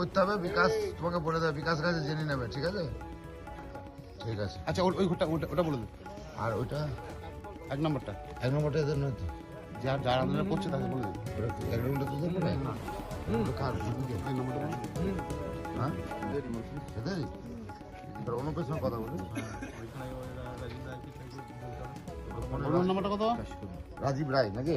করতে হবে বিকাশ তোমাকে বলে দেবে বিকাশ কাছে জেনে নেবে ঠিক আছে? ঠিক আছে। আচ্ছা ওই- ওই ঘরটা ওটা ওটা বলে দেবে আর ওইটা? এক নম্বরটা। এক নম্বরটা এদের নয় তো। যার যার আন্দোলন করছে তাকে বলে দেবে এক নম্বরটা ওটা কার এক নম্বরটা হ্যাঁ? এদেরই অনুপের সঙ্গে কথা বলি নাম্বারটা কত? রাজীব রায় নাকি?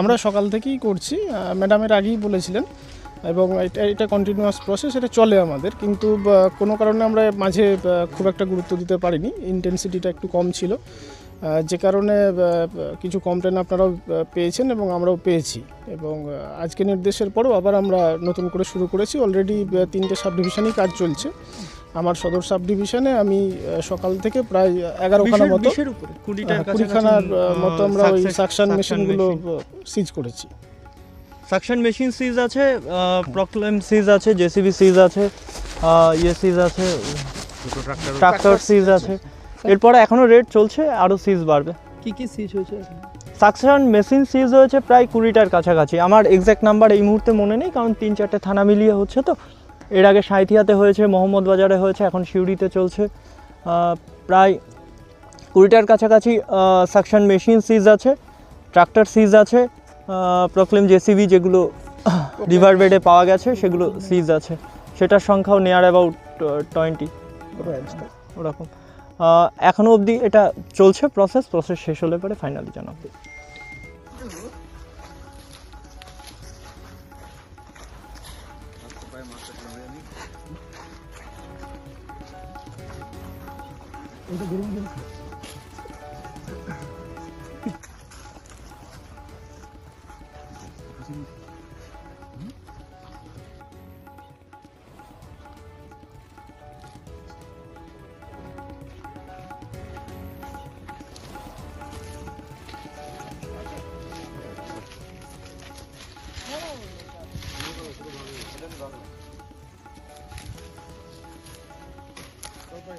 আমরা সকাল থেকেই করছি। ম্যাডামের আগেই বলেছিলেন এবং এটা এটা কন্টিনিউয়াস প্রসেস এটা চলে আমাদের। কিন্তু কোনো কারণে আমরা মাঝে খুব একটা গুরুত্ব দিতে পারিনি। ইন্টেন্সিটিটা একটু কম ছিল। যে কারণে কিছু কমপ্লেন আপনারাও পেয়েছেন এবং আমরাও পেয়েছি। এবং আজকে নির্দেশের পরেও আবার আমরা নতুন করে শুরু করেছি। অলরেডি তিনটে সাব ডিভিশনেই কাজ চলছে। আমার সদর সাব ডিভিশনে আমি সকাল থেকে প্রায় এগারোখানা মতো কুড়িখানার মতো আমরা ওই সাকশন মেশিনগুলো সিজ করেছি। সাকশন মেশিন সিজ আছে প্রক্লেম সিজ আছে জেসিবি সিজ আছে ইয়ে সিজ আছে ট্রাক্টর সিজ আছে। এরপরে এখনও রেট চলছে আরও সিজ বাড়বে। কি কি সিজ হয়েছে? সাকশন মেশিন সিজ হয়েছে প্রায় কুড়িটার কাছাকাছি। আমার এক্স্যাক্ট নাম্বার এই মুহূর্তে মনে নেই কারণ তিন চারটে থানা মিলিয়ে হচ্ছে তো। এর আগে সাঁইথিয়াতে হয়েছে মোহাম্মদ বাজারে হয়েছে এখন সিউড়িতে চলছে। প্রায় কুড়িটার কাছাকাছি সাকশন মেশিন সিজ আছে ট্রাক্টর সিজ আছে প্রক্লেম জেসিবি যেগুলো রিভার বেডে পাওয়া গেছে সেগুলো সিজ আছে। সেটার সংখ্যাও নিয়ার অ্যাবাউট টোয়েন্টি ওরকম। আহ, এখনও অবধি এটা চলছে প্রসেস প্রসেস শেষ হলে পরে ফাইনালি জানাব। ওটা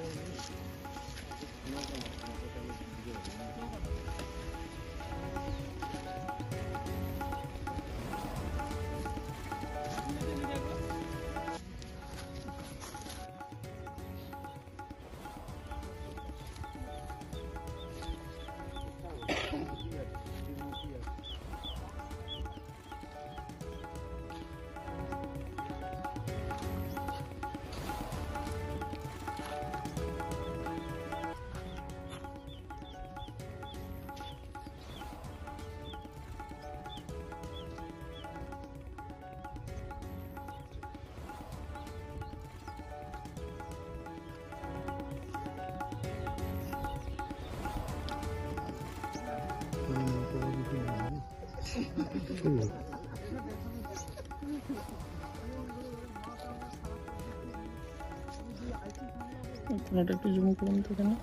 Thank you. একটু জুম করুন তো এখানে